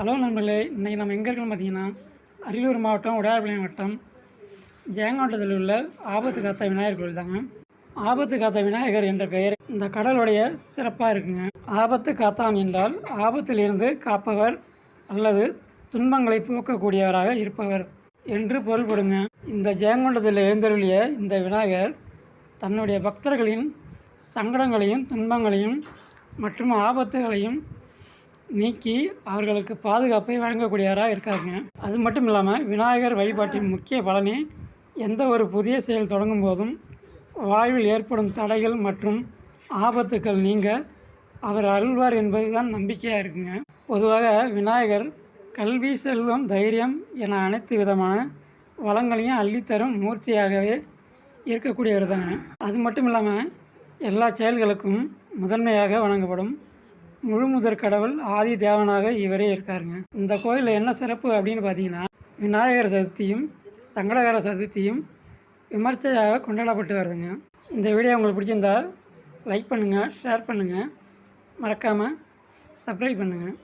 Hello நண்பர்களே இன்றைக்கி நம்ம எங்கே இருக்குன்னு பார்த்தீங்கன்னா அரியலூர் மாவட்டம் உடையார்பாளையம் வட்டம் ஜெயங்கொண்டத்தில் உள்ள ஆபத்து காத்த விநாயகர் கோயில் தாங்க. ஆபத்து காத்த விநாயகர் என்ற பெயர் இந்த கடலுடைய சிறப்பாக இருக்குங்க. ஆபத்து காத்தான் என்றால் ஆபத்திலிருந்து காப்பவர் அல்லது துன்பங்களை போக்கக்கூடியவராக இருப்பவர் என்று பொருள்படுங்க. இந்த ஜெயங்கொண்டத்தில் எழுந்தருளிய இந்த விநாயகர் தன்னுடைய பக்தர்களின் சங்கடங்களையும் துன்பங்களையும் மற்றும் ஆபத்துகளையும் நீக்கி அவர்களுக்கு பாதுகாப்பை வழங்கக்கூடியவராக இருக்காருங்க. அது மட்டும் இல்லாமல் விநாயகர் வழிபாட்டின் முக்கிய பலனே எந்த ஒரு புதிய செயல் தொடங்கும் போதும் வாழ்வில் ஏற்படும் தடைகள் மற்றும் ஆபத்துக்கள் நீங்க அவர் அருள்வார் என்பதுதான் நம்பிக்கையாக இருக்குங்க. பொதுவாக விநாயகர் கல்வி செல்வம் தைரியம் என அனைத்து விதமான வளங்களையும் அள்ளித்தரும் மூர்த்தியாகவே இருக்கக்கூடியவர் தாங்க. அது மட்டும் இல்லாமல் எல்லா செயல்களுக்கும் முதன்மையாக வழங்கப்படும் முழுமுதற் கடவுள் ஆதி தேவனாக இவரே இருக்காருங்க. இந்த கோயிலில் என்ன சிறப்பு அப்படின்னு பார்த்தீங்கன்னா விநாயகர் சதுர்த்தியும் சங்கடகர சதுர்த்தியும் விமர்சையாக கொண்டாடப்பட்டு வருதுங்க. இந்த வீடியோ உங்களுக்கு பிடிச்சிருந்தா லைக் பண்ணுங்கள் ஷேர் பண்ணுங்கள் மறக்காமல் சப்ஸ்கிரைப் பண்ணுங்கள்